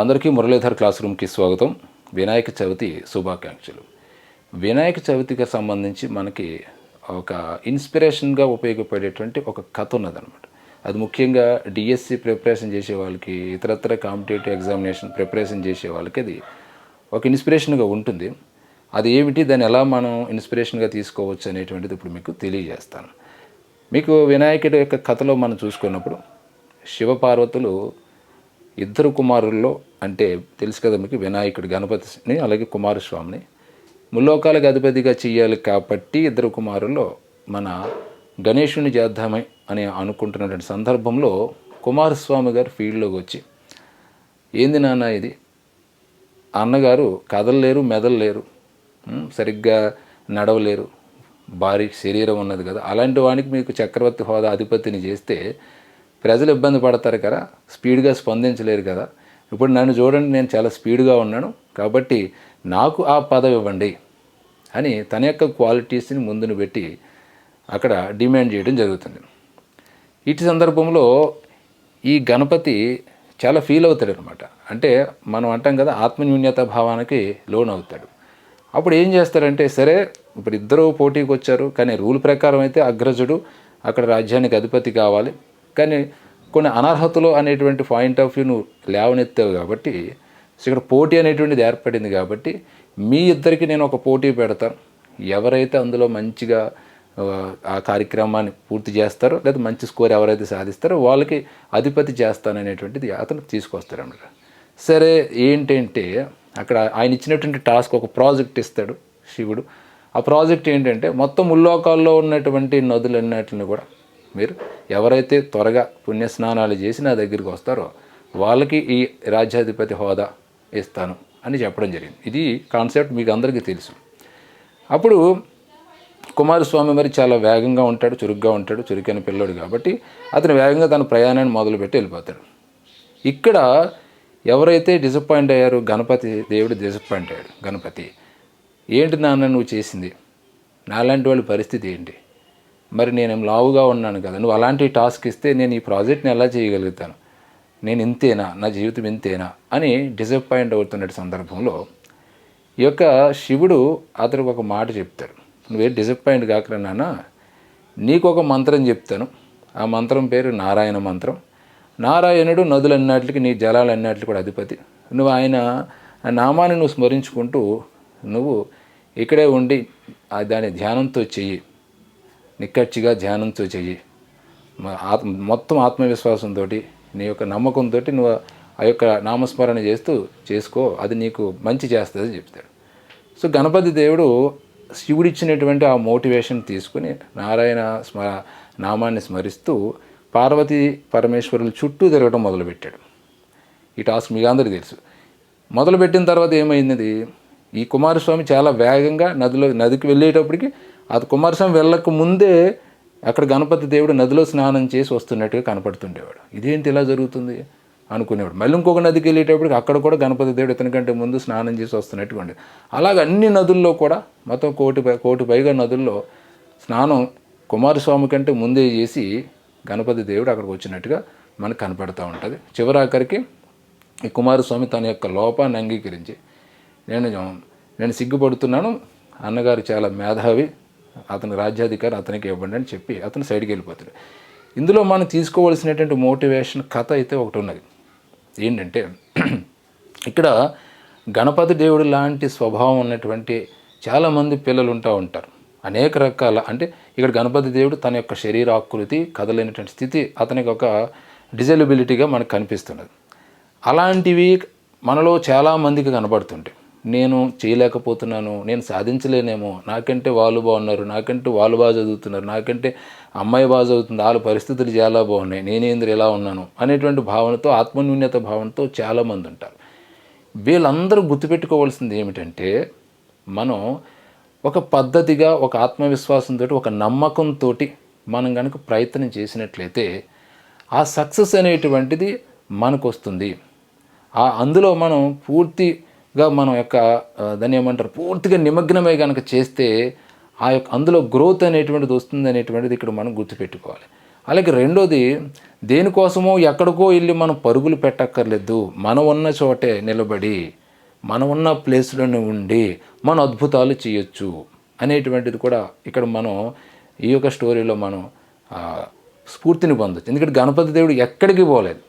అందరికీ మురళీధర్ క్లాస్ రూమ్కి స్వాగతం. వినాయక చవితి శుభాకాంక్షలు. వినాయక చవితికి సంబంధించి మనకి ఒక ఇన్స్పిరేషన్గా ఉపయోగపడేటువంటి ఒక కథ ఉన్నదనమాట అది ముఖ్యంగా డిఎస్సి ప్రిపరేషన్ చేసే వాళ్ళకి ఇతరత్ర కాంపిటేటివ్ ఎగ్జామినేషన్ ప్రిపరేషన్ చేసే వాళ్ళకి అది ఒక ఇన్స్పిరేషన్గా ఉంటుంది. అది ఏమిటి దాన్ని ఎలా మనం ఇన్స్పిరేషన్గా తీసుకోవచ్చు అనేటువంటిది ఇప్పుడు మీకు తెలియజేస్తాను. మీకు వినాయకుడి యొక్క కథలో మనం చూసుకున్నప్పుడు శివపార్వతులు ఇద్దరు కుమారుల్లో అంటే తెలుసు కదా మీకు వినాయకుడు గణపతిని అలాగే కుమారస్వామిని. ముల్లోకాలకు అధిపతిగా చెయ్యాలి కాబట్టి ఇద్దరు కుమారుల్లో మన గణేషుని చేద్దామే అని అనుకుంటున్నటువంటి సందర్భంలో కుమారస్వామి గారు ఫీల్డ్లోకి వచ్చి ఏంది నాన్న ఇది? అన్నగారు కదలలేరు మెదలలేరు సరిగ్గా నడవలేరు భారీ శరీరం ఉన్నది కదా. అలాంటి వానికి మీకు చక్రవర్తి హోదా అధిపతిని చేస్తే ప్రజలు ఇబ్బంది పడతారు కదా స్పీడ్గా స్పందించలేరు కదా. ఇప్పుడు నన్ను చూడండి నేను చాలా స్పీడ్గా ఉన్నాను కాబట్టి నాకు ఆ పదవి ఇవ్వండి అని తన యొక్క క్వాలిటీస్ని ముందును పెట్టి అక్కడ డిమాండ్ చేయడం జరుగుతుంది. ఇటు సందర్భంలో ఈ గణపతి చాలా ఫీల్ అవుతాడు అనమాట అంటే మనం అంటాం కదా ఆత్మన్యూన్యత భావానికి లోన్ అవుతాడు. అప్పుడు ఏం చేస్తారంటే సరే ఇప్పుడు ఇద్దరు పోటీకి వచ్చారు కానీ రూల్ ప్రకారం అయితే అగ్రజుడు అక్కడ రాజ్యానికి అధిపతి కావాలి. కానీ కొన్ని అనర్హతలు అనేటువంటి పాయింట్ ఆఫ్ వ్యూ నువ్వు లేవనెత్తావు కాబట్టి సో ఇక్కడ పోటీ అనేటువంటిది ఏర్పడింది కాబట్టి మీ ఇద్దరికి నేను ఒక పోటీ పెడతాను. ఎవరైతే అందులో మంచిగా ఆ, కార్యక్రమాన్ని పూర్తి చేస్తారో లేదా మంచి స్కోర్ ఎవరైతే సాధిస్తారో వాళ్ళకి అధిపతి చేస్తాననేటువంటిది అతను తీసుకొస్తారన్నమాట సరే ఏంటంటే అక్కడ ఆయన ఇచ్చినటువంటి టాస్క్ ఒక ప్రాజెక్ట్ ఇస్తాడు శివుడు. ఆ ప్రాజెక్ట్ ఏంటంటే మొత్తం ముల్లోకాల్లో ఉన్నటువంటి నదులన్నిటిని కూడా మీరు ఎవరైతే త్వరగా పుణ్యస్నానాలు చేసి నా దగ్గరికి వస్తారో వాళ్ళకి ఈ రాజ్యాధిపతి హోదా ఇస్తాను అని చెప్పడం జరిగింది. ఇది కాన్సెప్ట్ మీకు అందరికీ తెలుసు. అప్పుడు కుమారస్వామి మరి చాలా వేగంగా ఉంటాడు చురుగ్గా ఉంటాడు చురుకైన పిల్లోడు కాబట్టి అతను వేగంగా తన ప్రయాణాన్ని మొదలుపెట్టి వెళ్ళిపోతాడు. ఇక్కడ ఎవరైతే డిసప్పాయింట్ అయ్యారు గణపతి దేవుడు డిసప్పాయింట్ అయ్యాడు. గణపతి ఏంటి నాన్న నువ్వు చేసింది? నాలాంటి వాళ్ళ పరిస్థితి ఏంటి? మరి నేను లావుగా ఉన్నాను కదా నువ్వు అలాంటి టాస్క్ ఇస్తే నేను ఈ ప్రాజెక్ట్ని ఎలా చేయగలుగుతాను? నేను ఇంతేనా? నా జీవితం ఇంతేనా? అని డిసప్పాయింట్ అవుతున్న సందర్భంలో ఈ యొక్క శివుడు అతనికి ఒక మాట చెప్తాడు. నువ్వే డిసప్పాయింట్ కాకరా నాన్న? నీకు ఒక మంత్రం చెప్తాను. ఆ మంత్రం పేరు నారాయణ మంత్రం. నారాయణుడు నదులన్నిటికి నీ జలాలన్నిటికి కూడా అధిపతి. నువ్వు ఆయన నామాన్ని నువ్వు స్మరించుకుంటూ నువ్వు ఇక్కడే ఉండి దాని ధ్యానంతో చెయ్యి. నిక్కచ్చిగా ధ్యానంతో చెయ్యి. ఆత్మ మొత్తం ఆత్మవిశ్వాసంతో నీ యొక్క నమ్మకంతో నువ్వు ఆ యొక్క నామస్మరణ చేస్తూ చేసుకో అది నీకు మంచి చేస్తుంది చెప్తాడు. సో గణపతి దేవుడు శివుడిచ్చినటువంటి ఆ మోటివేషన్ తీసుకుని నారాయణ స్మ నామాన్ని స్మరిస్తూ పార్వతీ పరమేశ్వరుల చుట్టూ తిరగడం మొదలుపెట్టాడు. ఈ టాస్క్ మీకు అందరికీ తెలుసు. మొదలుపెట్టిన తర్వాత ఏమైంది? ఈ కుమారస్వామి చాలా వేగంగా నదిలో నదికి వెళ్ళేటప్పటికి అది కుమారస్వామి వెళ్ళక ముందే అక్కడ గణపతి దేవుడు నదిలో స్నానం చేసి వస్తున్నట్టుగా కనపడుతుండేవాడు. ఇదేంటి ఇలా జరుగుతుంది? అనుకునేవాడు. మళ్ళీ ఇంకొక నదికి వెళ్ళేటప్పటికి అక్కడ కూడా గణపతి దేవుడు ఇతని కంటే ముందు స్నానం చేసి వస్తున్నట్టుగా ఉండేది. అలాగ అన్ని నదుల్లో కూడా మొత్తం కోటి పై- కోటి పైగా నదుల్లో స్నానం కుమారస్వామి కంటే ముందే చేసి గణపతి దేవుడు అక్కడికి వచ్చినట్టుగా మనకు కనపడుతూ ఉంటుంది. చివరాఖరికి ఈ కుమారస్వామి తన యొక్క లోపాన్ని అంగీకరించి నేను నేను సిగ్గుపడుతున్నాను అన్నగారు చాలా మేధావి అతని రాజ్యాధికారి అతనికి ఇవ్వండి అని చెప్పి అతను సైడ్కి వెళ్ళిపోతాడు. ఇందులో మనం తీసుకోవాల్సినటువంటి మోటివేషన్ కథ అయితే ఒకటి ఉన్నది. ఏంటంటే ఇక్కడ గణపతి దేవుడు లాంటి స్వభావం ఉన్నటువంటి చాలామంది పిల్లలు ఉంటూ ఉంటారు. అనేక రకాల అంటే ఇక్కడ గణపతి దేవుడు తన యొక్క శరీరాకృతి కదలైనటువంటి స్థితి అతనికి ఒక డిజైలబిలిటీగా మనకు కనిపిస్తున్నది. అలాంటివి మనలో చాలామందికి కనబడుతుంటాయి. నేను చేయలేకపోతున్నాను నేను సాధించలేనేమో నాకంటే వాళ్ళు బాగున్నారు నాకంటే వాళ్ళు బాగా చదువుతున్నారు నాకంటే అమ్మాయి బాగా చదువుతుంది వాళ్ళ పరిస్థితులు చాలా బాగున్నాయి నేనేంద్ర ఎలా ఉన్నాను అనేటువంటి భావనతో ఆత్మన్యూన్యత భావనతో చాలామంది ఉంటారు. వీళ్ళందరూ గుర్తుపెట్టుకోవాల్సింది ఏమిటంటే మనం ఒక పద్ధతిగా ఒక ఆత్మవిశ్వాసంతో ఒక నమ్మకంతో మనం కనుక ప్రయత్నం చేసినట్లయితే ఆ సక్సెస్ అనేటువంటిది మనకు వస్తుంది ఆ అందులో మనం పూర్తి గా మనం యొక్క దాన్ని ఏమంటారు పూర్తిగా నిమగ్నమై కనుక చేస్తే ఆ యొక్క అందులో గ్రోత్ అనేటువంటిది వస్తుంది అనేటువంటిది ఇక్కడ మనం గుర్తుపెట్టుకోవాలి. అలాగే రెండోది దేనికోసమో ఎక్కడికో వెళ్ళి మనం పరుగులు పెట్టక్కర్లేదు. మనం ఉన్న చోటే నిలబడి మనం ఉన్న ప్లేస్లోనే ఉండి మనం అద్భుతాలు చేయొచ్చు అనేటువంటిది కూడా ఇక్కడ మనం ఈ యొక్క స్టోరీలో మనం స్ఫూర్తిని పొందొచ్చు. ఎందుకంటే గణపతి దేవుడు ఎక్కడికి పోలేదు.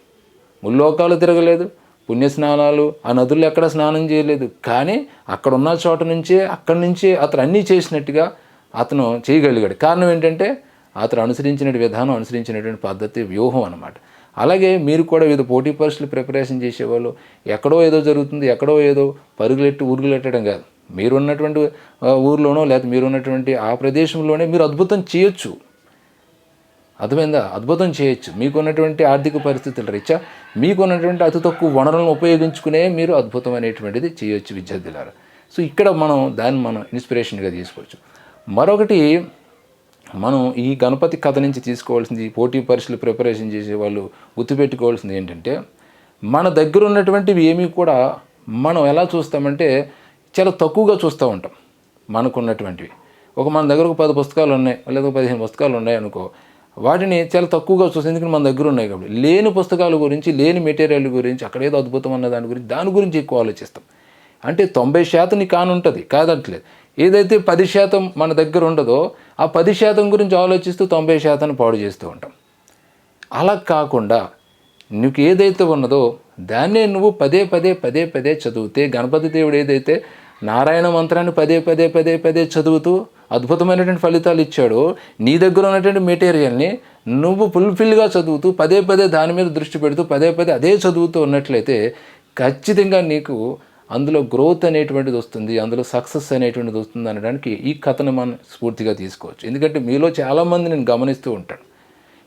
ముల్లోకాలు తిరగలేదు. పుణ్యస్నానాలు ఆ నదుల్లో ఎక్కడ స్నానం చేయలేదు. కానీ అక్కడ ఉన్న చోట నుంచే అక్కడి నుంచే అతను అన్నీ చేసినట్టుగా అతను చేయగలిగాడు. కారణం ఏంటంటే అతను అనుసరించిన విధానం అనుసరించినటువంటి పద్ధతి వ్యూహం అనమాట అలాగే మీరు కూడా వివిధ పోటీ పరీక్షలు ప్రిపరేషన్ చేసేవాళ్ళు. ఎక్కడో ఏదో జరుగుతుంది ఎక్కడో ఏదో పరుగులెట్టి ఊరుగులెట్టడం కాదు. మీరు ఉన్నటువంటి ఊర్లోనో లేకపోతే మీరు ఉన్నటువంటి ఆ ప్రదేశంలోనే మీరు అద్భుతం చేయొచ్చు. అర్థమైందా? అద్భుతం చేయొచ్చు. మీకున్నటువంటి ఆర్థిక పరిస్థితుల రీత్యా మీకున్నటువంటి అతి తక్కువ వనరులను ఉపయోగించుకునే మీరు అద్భుతం అనేటువంటిది చేయొచ్చు విద్యార్థులారు. సో ఇక్కడ మనం దాన్ని మనం ఇన్స్పిరేషన్గా తీసుకోవచ్చు. మరొకటి మనం ఈ గణపతి కథ నుంచి తీసుకోవాల్సింది పోటీ పరీక్షలు ప్రిపరేషన్ చేసే వాళ్ళు గుర్తుపెట్టుకోవాల్సింది ఏంటంటే మన దగ్గర ఉన్నటువంటివి ఏమీ కూడా మనం ఎలా చూస్తామంటే చాలా తక్కువగా చూస్తూ ఉంటాం. మనకున్నటువంటివి. ఒక మన దగ్గర ఒక పది పుస్తకాలు ఉన్నాయి లేదా పదిహేను పుస్తకాలు ఉన్నాయి అనుకో వాటిని చాలా తక్కువగా చూస్తాం ఎందుకంటే మన దగ్గర ఉన్నాయి కాబట్టి. లేని పుస్తకాల గురించి లేని మెటీరియల్ గురించి అక్కడ ఏదో అద్భుతం అన్న దాని గురించి దాని గురించి ఎక్కువ ఆలోచిస్తాం. అంటే తొంభై శాతం నీ కానుంటుంది కాదంటలేదు. ఏదైతే పది శాతం మన దగ్గర ఉండదో ఆ పది శాతం గురించి ఆలోచిస్తూ తొంభై శాతాన్ని పాడు చేస్తూ ఉంటాం. అలా కాకుండా నీకు ఏదైతే ఉన్నదో దాన్నే నువ్వు పదే పదే పదే పదే చదివితే గణపతి దేవుడు ఏదైతే నారాయణ మంత్రాన్ని పదే పదే పదే పదే చదువుతూ అద్భుతమైనటువంటి ఫలితాలు ఇచ్చాడో. నీ దగ్గర ఉన్నటువంటి మెటీరియల్ని నువ్వు ఫుల్ఫిల్గా చదువుతూ పదే పదే దాని మీద దృష్టి పెడుతూ పదే పదే అదే చదువుతూ ఉన్నట్లయితే ఖచ్చితంగా నీకు అందులో గ్రోత్ అనేటువంటిది వస్తుంది అందులో సక్సెస్ అనేటువంటిది వస్తుంది అనడానికి ఈ కథను మనం స్ఫూర్తిగా తీసుకోవచ్చు. ఎందుకంటే మీలో చాలామంది నేను గమనిస్తూ ఉంటాను.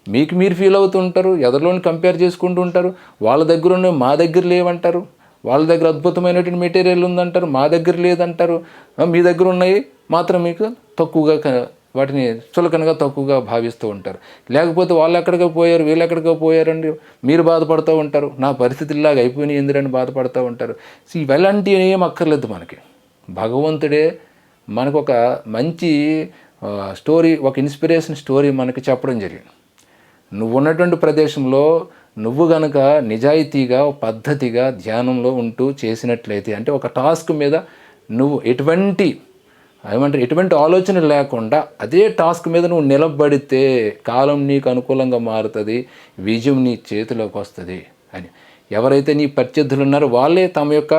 మీకు మీరు ఫీల్ అవుతూ ఉంటారు ఎదరిలోని కంపేర్ చేసుకుంటూ ఉంటారు వాళ్ళ దగ్గర ఉన్న మా దగ్గర లేవంటారు వాళ్ళ దగ్గర అద్భుతమైనటువంటి మెటీరియల్ ఉందంటారు మా దగ్గర లేదంటారు మీ దగ్గర ఉన్నాయి మాత్రం మీకు తక్కువగా వాటిని చులకనగా తక్కువగా భావిస్తూ ఉంటారు. లేకపోతే వాళ్ళు ఎక్కడికో పోయారు వీళ్ళు ఎక్కడికో పోయారండి మీరు బాధపడుతూ ఉంటారు. నా పరిస్థితి ఇలాగ అయిపోయినాయి ఎందుకని బాధపడుతూ ఉంటారు. సో ఏం అక్కర్లేదు మనకి. భగవంతుడే మనకు ఒక మంచి స్టోరీ ఒక ఇన్స్పిరేషన్ స్టోరీ మనకి చెప్పడం జరిగింది. నువ్వు ఉన్నటువంటి ప్రదేశంలో నువ్వు గనక నిజాయితీగా పద్ధతిగా ధ్యానంలో ఉంటూ చేసినట్లయితే అంటే ఒక టాస్క్ మీద నువ్వు ఎటువంటి ఏమంటారు ఎటువంటి ఆలోచన లేకుండా అదే టాస్క్ మీద నువ్వు నిలబడితే కాలం నీకు అనుకూలంగా మారుతుంది విజయం నీ చేతిలోకి వస్తుంది అని. ఎవరైతే నీ ప్రత్యర్థులు ఉన్నారో వాళ్ళే తమ యొక్క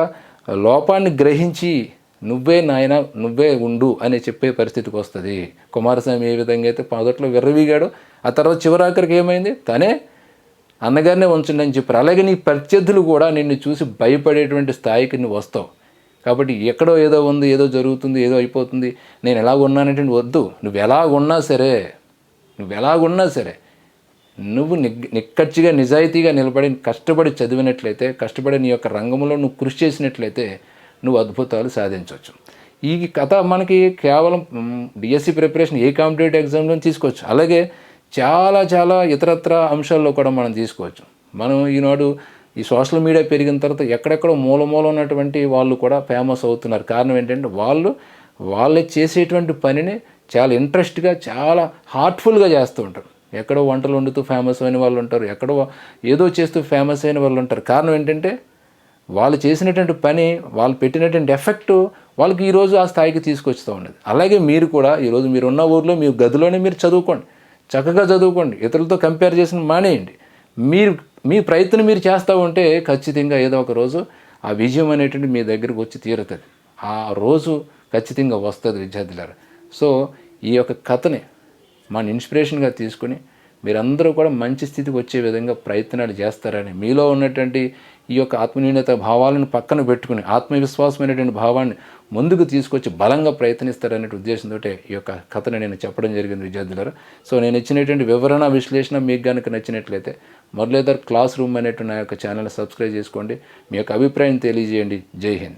లోపాన్ని గ్రహించి నువ్వే నాయన నువ్వే ఉండు అని చెప్పే పరిస్థితికి వస్తుంది. కుమారస్వామి ఏ విధంగా అయితే మొదట్లో విర్రవీగాడు ఆ తర్వాత చివరాఖరికి ఏమైంది? తనే అన్నగారినే ఉంచండి అని చెప్పారు. అలాగే నీ ప్రత్యర్థులు కూడా నిన్ను చూసి భయపడేటువంటి స్థాయికి నువ్వు వస్తావు. కాబట్టి ఎక్కడో ఏదో ఉంది ఏదో జరుగుతుంది ఏదో అయిపోతుంది. నేను ఎలాగ ఉన్నానంటే వద్దు. నువ్వు ఎలాగున్నా సరే నువ్వు ఎలాగున్నా సరే నువ్వు నిగ్ నిక్కచ్చిగా నిజాయితీగా నిలబడి కష్టపడి చదివినట్లయితే కష్టపడి నీ యొక్క రంగంలో నువ్వు కృషి చేసినట్లయితే నువ్వు అద్భుతాలు సాధించవచ్చు. ఈ కథ మనకి కేవలం డిఎస్సి ప్రిపరేషన్ ఏ కాంపిటేటివ్ ఎగ్జామ్లో తీసుకోవచ్చు. అలాగే చాలా చాలా ఇతరత్ర అంశాల్లో కూడా మనం తీసుకోవచ్చు. మనం ఈనాడు ఈ సోషల్ మీడియా పెరిగిన తర్వాత ఎక్కడెక్కడో మూల మూల ఉన్నటువంటి వాళ్ళు కూడా ఫేమస్ అవుతున్నారు. కారణం ఏంటంటే వాళ్ళు వాళ్ళు చేసేటువంటి పనిని చాలా ఇంట్రెస్ట్గా చాలా హార్ట్ఫుల్గా చేస్తూ ఉంటారు. ఎక్కడో వంటలు వండుతూ ఫేమస్ అయిన వాళ్ళు ఉంటారు ఎక్కడో ఏదో చేస్తూ ఫేమస్ అయిన వాళ్ళు ఉంటారు. కారణం ఏంటంటే వాళ్ళు చేసినటువంటి పని వాళ్ళు పెట్టినటువంటి ఎఫెక్ట్ వాళ్ళకి ఈరోజు ఆ స్థాయికి తీసుకొస్తూ ఉండేది అలాగే మీరు కూడా ఈరోజు మీరు ఉన్న ఊర్లో మీ గదిలోనే మీరు చదువుకోండి. చక్కగా చదువుకోండి. ఇతరులతో కంపేర్ చేసిన మానేయండి. మీరు మీ ప్రయత్నం మీరు చేస్తూ ఉంటే ఖచ్చితంగా ఏదో ఒక రోజు ఆ విజయం అనేటువంటి మీ దగ్గరకు వచ్చి తీరుతుంది. ఆ రోజు ఖచ్చితంగా వస్తుంది విద్యార్థులారా. సో ఈ యొక్క కథని మన ఇన్స్పిరేషన్గా తీసుకుని మీరందరూ కూడా మంచి స్థితికి వచ్చే విధంగా ప్రయత్నాలు చేస్తారని మీలో ఉన్నటువంటి ఈ యొక్క ఆత్మనీయత భావాలను పక్కన పెట్టుకుని ఆత్మవిశ్వాసమైనటువంటి భావాన్ని ముందుకు తీసుకొచ్చి బలంగా ప్రయత్నిస్తారనే ఉద్దేశంతో ఈ యొక్క కథను నేను చెప్పడం జరిగింది విద్యార్థులారా. సో నేను ఇచ్చినటువంటి వివరణ విశ్లేషణ మీకు కనుక నచ్చినట్లయితే మురళీధర్ క్లాస్ రూమ్ అనేటువంటి నా యొక్క ఛానల్ సబ్స్క్రైబ్ చేసుకోండి. మీ యొక్క అభిప్రాయం తెలియజేయండి. జై హింద్.